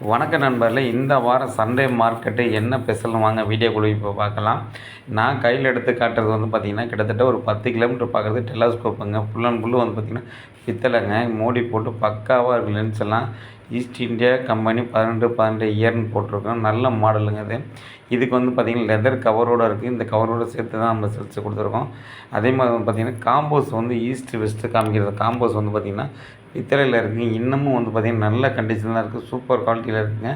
வணக்க நண்பர்களே இந்த வாரம் சண்டே மார்க்கெட்டு என்ன ஸ்பெஷல் வாங்க வீடியோக்குள்ளே இப்போ பார்க்கலாம். நான் கையில் எடுத்து காட்டுறது வந்து பார்த்திங்கன்னா கிட்டத்தட்ட ஒரு பத்து கிலோமீட்டர் பார்க்குறது டெலாஸ்கோப்புங்க ஃபுல் அண்ட் ஃபுல்லு வந்து பார்த்திங்கன்னா பித்தளைங்க மோடி போட்டு பக்காவாக இருக்கு லென்ஸ் எல்லாம் ஈஸ்ட் இந்தியா கம்பெனி பதினெட்டு பதினெட்டு இயர்னு போட்டிருக்கோம். நல்ல மாடலுங்க அது இதுக்கு வந்து பார்த்திங்கன்னா லெதர் கவரோடு இருக்குது இந்த கவரோடு சேர்த்து தான் நம்ம செல்ஸ் கொடுத்துருக்கோம். அதே மாதிரி வந்து பார்த்திங்கன்னா காம்போஸ் வந்து ஈஸ்ட் வெஸ்ட்டு காமிக்கிறது. காம்போஸ் வந்து பார்த்திங்கன்னா பித்தளையில் இருக்குது இன்னமும் வந்து பார்த்திங்கன்னா நல்ல கண்டிஷனில் இருக்குது சூப்பர் குவாலிட்டியில் இருக்குதுங்க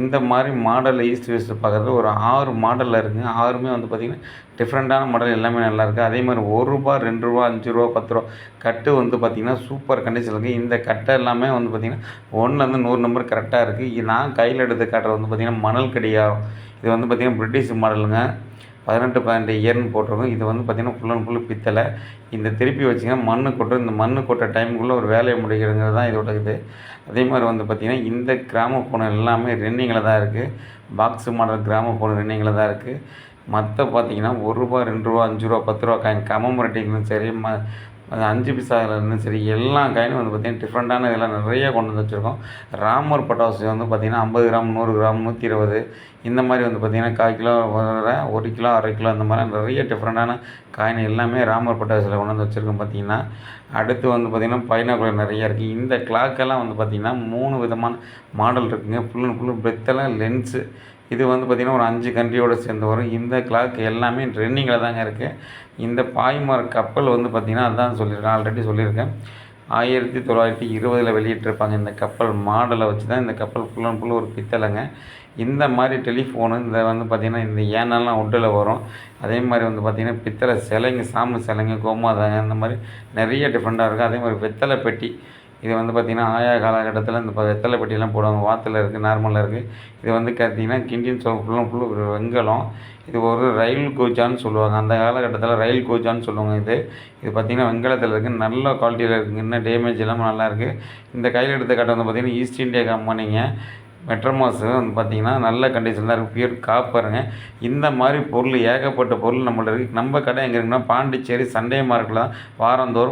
இந்த மாதிரி மாடலில் ஈஸ்ட் வெஸ்ட்டு பார்க்குறது ஒரு ஆறு மாடலில் இருக்குதுங்க ஆறுமே வந்து பார்த்திங்கன்னா டிஃப்ரெண்ட்டான மாடல் எல்லாமே நல்லாயிருக்கு அதே மாதிரி ஒரு ரூபா ரெண்டு ரூபா அஞ்சு ரூபா பத்து ரூபா. கட்டு வந்து பார்த்திங்கன்னா சூப்பர் கண்டிஷன் இருக்குது இந்த கட்டை எல்லாமே வந்து பார்த்திங்கன்னா ஒன்றுலேருந்து நூறு நம்பர் கரெக்டாக இருக்குது நான் கையில் எடுத்து காட்டுறது வந்து பார்த்திங்கன்னா மணல் கடிகாரம். இது வந்து பார்த்திங்கன்னா பிரிட்டிஷ் மாடலுங்க பதினெட்டு பதினெட்டு இயர்னு போட்டிருக்கும். இது வந்து பார்த்திங்கன்னா ஃபுல் அண்ட் ஃபுல் பித்தளை. இந்த திருப்பி வச்சிங்கன்னா மண்ணு கொட்டுற இந்த மண் கொட்ட டைமுக்குள்ளே ஒரு வேலையை முடிக்கிறதுங்கிறது தான் இதோட இது. அதே மாதிரி வந்து பார்த்திங்கன்னா இந்த கிராம ஃபோன் எல்லாமே ரன்னிங்கில் தான் இருக்குது பாக்ஸு மாடல் கிராம ஃபோன் ரன்னிங்கில் தான் இருக்குது மற்ற பார்த்திங்கன்னா ஒரு ரூபா ரெண்டு ரூபா அஞ்சு ரூபா பத்து ரூபா காயின் கமமரட்டிங்களும் சரி ம அஞ்சு பைசாவிலேருந்து சரி எல்லா காயினும் வந்து பார்த்திங்கன்னா டிஃப்ரெண்ட்டான இதெல்லாம் நிறைய கொண்டு வந்து வச்சுருக்கோம். ராமர் பட்டாசு வந்து பார்த்திங்கன்னா ஐம்பது கிராம் நூறு கிராம் நூற்றி இருபது. இந்த மாதிரி வந்து பார்த்திங்கன்னா கால் கிலோ வர ஒரு கிலோ அரை கிலோ அந்த மாதிரி நிறைய டிஃப்ரெண்ட்டான காயின் எல்லாமே ராமர் பட்டாசில் கொண்டு வந்து வச்சுருக்கோம் பார்த்திங்கன்னா அடுத்து வந்து பார்த்திங்கன்னா பைனாக்குலர் நிறைய இருக்குது இந்த கிளாக்கெல்லாம் வந்து பார்த்திங்கன்னா மூணு விதமான மாடல் இருக்குங்க. ஃபுல் அண்ட் ஃபுல்லு பெத்தெல்லாம் லென்ஸு இது வந்து பார்த்திங்கன்னா ஒரு அஞ்சு கண்ட்ரியோடு சேர்ந்து வரும். இந்த கிளாக் எல்லாமே ட்ரெண்டிங்கில் தாங்க இருக்குது இந்த பாய்மர கப்பல் வந்து பார்த்திங்கன்னா அதான் சொல்லியிருக்கேன் ஆல்ரெடி சொல்லியிருக்கேன். ஆயிரத்தி தொள்ளாயிரத்தி இருபதில் வெளியிட்டிருப்பாங்க இந்த கப்பல் மாடலை வச்சு தான் இந்த கப்பல் ஃபுல் அண்ட் ஃபுல் ஒரு பித்தளைங்க. இந்த மாதிரி டெலிஃபோனு இந்த வந்து பார்த்திங்கன்னா இந்த ஏனெல்லாம் உட்டில் வரும். அதே மாதிரி வந்து பார்த்திங்கன்னா பித்தளை சிலைங்க சாமி சிலைங்க கோமாதாங்க இந்த மாதிரி நிறைய டிஃப்ரெண்ட்டாக இருக்குது அதே மாதிரி வெத்தலை பெட்டி இது வந்து பார்த்திங்கன்னா ஆயா காலகட்டத்தில் இந்த ப வெத்தலை பெட்டியெல்லாம் போடுவாங்க. வாத்தில் இருக்குது நார்மலாக இருக்குது இது வந்து பார்த்திங்கன்னா கிண்டியன் சொல்ல ஃபுல்லாக ஃபுல்லு ஒரு வெங்கலம். இது ஒரு ரயில் கோச்சான்னு சொல்லுவாங்க. அந்த காலகட்டத்தில் ரயில் கோச்சான்னு சொல்லுவாங்க இது. இது பார்த்திங்கன்னா வெங்கலத்தில் இருக்குது நல்ல குவாலிட்டியில் இருக்குது இன்னும் டேமேஜ் இல்லாமல் நல்லாயிருக்கு இந்த கையில் எடுத்த கட்டை வந்து பார்த்திங்கன்னா ஈஸ்ட் இந்தியா கம்பெனிங்க மெட்ரமாஸு வந்து பார்த்திங்கன்னா நல்ல கண்டிஷன் தான் இருக்குது பியூர் காப்பருங்க இந்த மாதிரி பொருள் ஏகப்பட்ட பொருள் நம்மள்ட்ட இருக்குது நம்ம கடை எங்கே இருக்குன்னா பாண்டிச்சேரி சண்டே மார்க்கெட்டில் தான் வாரந்தோறும்